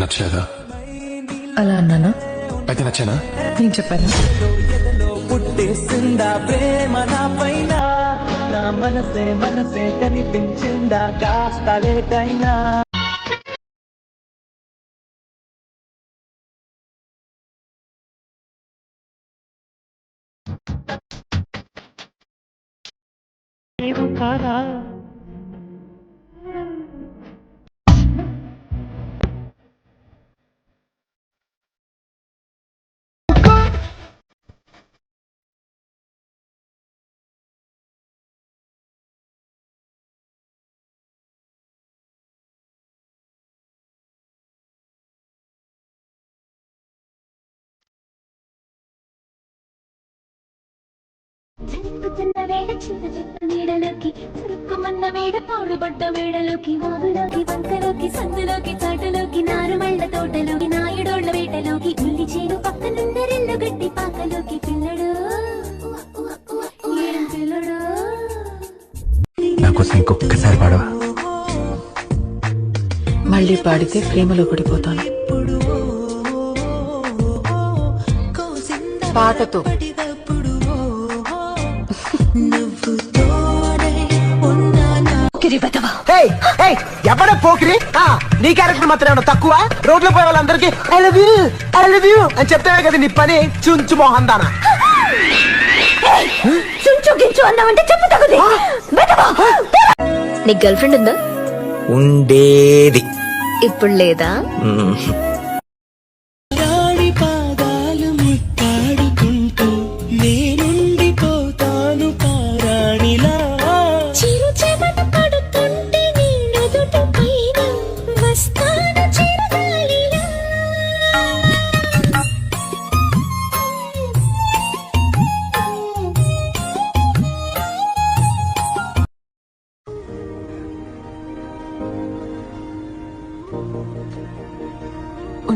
నచ్చాదా అలా అన్నానా? అయితే నచ్చానా? నేను చెప్పాను? పుట్టేసిందా ప్రేమ నా పైన? నా మనసే మనసే కనిపించిందా? కాస్త లేటైనా కాదా? చిన్న వేడ చిన్న చిన్న నీడలోకి వేడ పాడుబడ్డ వేడలోకి వాగులోకి వంకలోకి సందులోకి చాటులోకి నారుమళ్ళ తోటలోకి నాయుడోళ్ళ వేటలోకి ఉల్లి చేను పక్కనున్న రెల్లు గడ్డి పాకలోకి పిల్లడు ఏం పిల్లడు. ఇంకొకసారి పాడవా? మళ్ళీ పాడితే ప్రేమలో పడిపోతాను. పాటతో. ఎవడ పోకిరి? ఆ, నీ క్యారెక్టర్ మాత్రం ఏమన్నా తక్కువ? రోడ్లో పోయే వాళ్ళందరికీ I love you I love you అని చెప్తావే కదా నీ పని? చుంచు మోహన్ దానా చుంచు గించు అన్నావంటే చెప్పు తగుది. నీకు గర్ల్ ఫ్రెండ్ ఉందా? ఉండేది. ఇప్పుడు లేదా?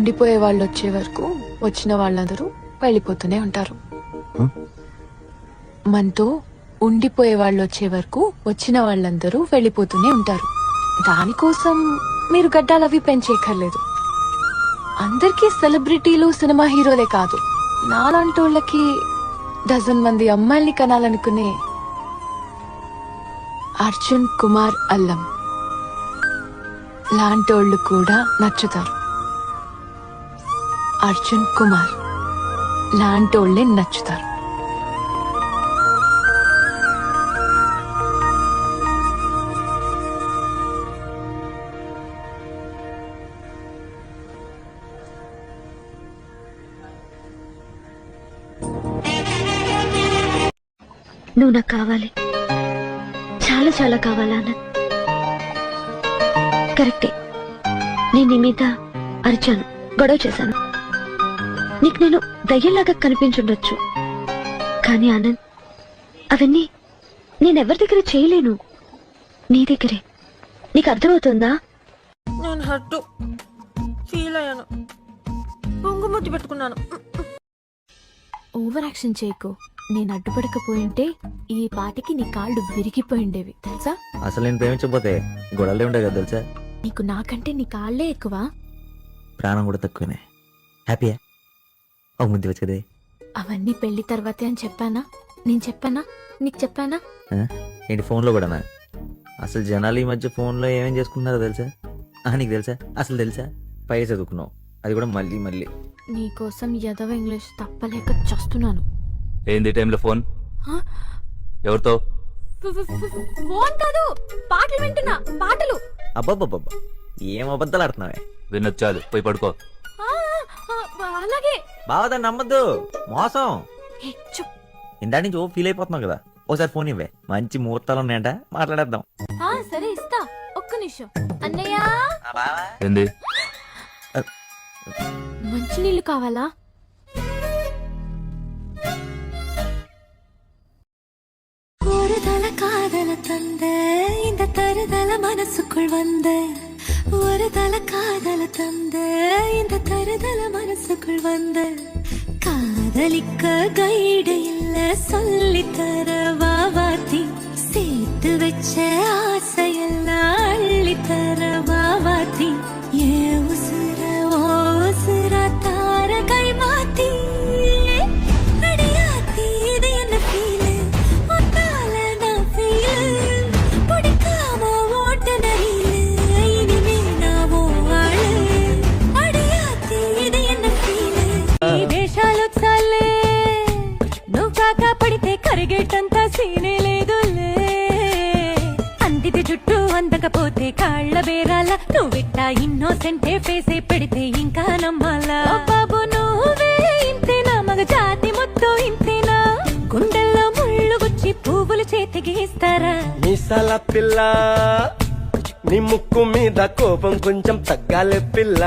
ఉండిపోయే వాళ్ళు వచ్చే వరకు వచ్చిన వాళ్ళందరూ వెళ్ళిపోతూనే ఉంటారు. మనతో ఉండిపోయే వాళ్ళు వచ్చే వరకు వచ్చిన వాళ్ళందరూ వెళ్ళిపోతూనే ఉంటారు. దానికోసం మీరు గడ్డాలు అవి పెంచేయక్కర్లేదు. అందరికీ సెలబ్రిటీలు సినిమా హీరోలే కాదు. నాలాంటోళ్ళకి డజన్ మంది అమ్మాయిల్ని కనాలనుకునే అర్జున్ కుమార్ అల్లం లాంటోళ్ళు కూడా నచ్చుతారు. అర్జున్ కుమార్. లాంటోళ్ళే నచ్చుతారు. నువ్వు నాకు కావాలి. చాలా చాలా కావాలా అన్న? కరెక్టే. నేను నీ మీద అరిచాను. గొడవ చేశాను. నీకు నేను దయ్యంలాగా కనిపించుండొచ్చు. కానీ ఆనంద్ అవన్నీ నేనెవరి దగ్గర చేయలేను. నీ దగ్గరే. నీకు అర్థమవుతుందా? నేను ఫీల్ అయ్యాను. పెట్టుకున్నాను. ఓవర్ యాక్షన్ చేయకు. నేను అడ్డుపడకపోయింటే ఈ పాటికి నీ కాళ్ళు విరిగిపోయిండేవి. తెలుసా? అసలు నేను ప్రేమించకపోతే గొడవలే ఉంటాయి కదా తెలుసా? నీకు నాకంటే నీ కాళ్ళే ఎక్కువ. ప్రాణం కూడా తక్కువనే. హ్యాపీయా వచ్చు కదే అవన్నీ పెళ్ళి తర్వాతే అని చెప్పానా? నేను చెప్పానా? నీకు చెప్పానా? ఏంటి ఫోన్లో కూడానా? అసలు జనాలు ఈ మధ్య ఫోన్లో ఏమేం చేసుకుంటున్నారో తెలుసా? ఆ, నీకు తెలుసా? అసలు తెలుసా? పై చదువుకున్నావు. అది కూడా మళ్ళీ మళ్ళీ. నీకోసం ఎదవ ఇంగ్లీష్ తప్పలేక చస్తున్నాను. ఏంది ఈ టైంలో ఫోన్? ఎవరితో? ఫోన్ కాదు! పాటలు వింటున్నా. పాటలు. అబ్బాబ్బాబ్బా ఏం అబద్ధాలు ఆడుతున్నావే? విన్నది చాలు. పోయి పడుకో. అలాగే బావదాన్ని నమ్మద్దు మోసం ఏ, చుప్. ఇందా నుంచి ఓ ఫీల్ అయిపోతున్నావు కదా ఒకసారి ఫోన్ ఇవ్వే మంచి ముహూర్తాలు ఉన్నాయంట మాట్లాడేద్దాం ఆ, సరే ఇస్తా ఒక్క నిమిషం అన్నయ్య ఏంది మంచినీళ్ళు కావాలా ஒருதல காதல தந்த இந்த தருதல மனசுக்குள் வந்த ஒரு தல காதல தந்த இந்த தருதல மனசுக்குள் வந்த. காதலிக்க கைடு இல்ல சொல்லி தர வாத்தி. சேர்த்து வச்ச ஆசையல்ல కంటే ఫేసే పెడితే ఇంకా నమ్మాలా? బాబు నువ్వే ఇంతేనా? మగ జాతి మొత్తం ఇంతేనా? గుండెల్లో ముళ్ళు గుచ్చి పువ్వులు చేతికి ఇస్తారా? మీసాల పిల్ల నీ ముక్కు మీద కోపం కొంచెం తగ్గాలే పిల్ల.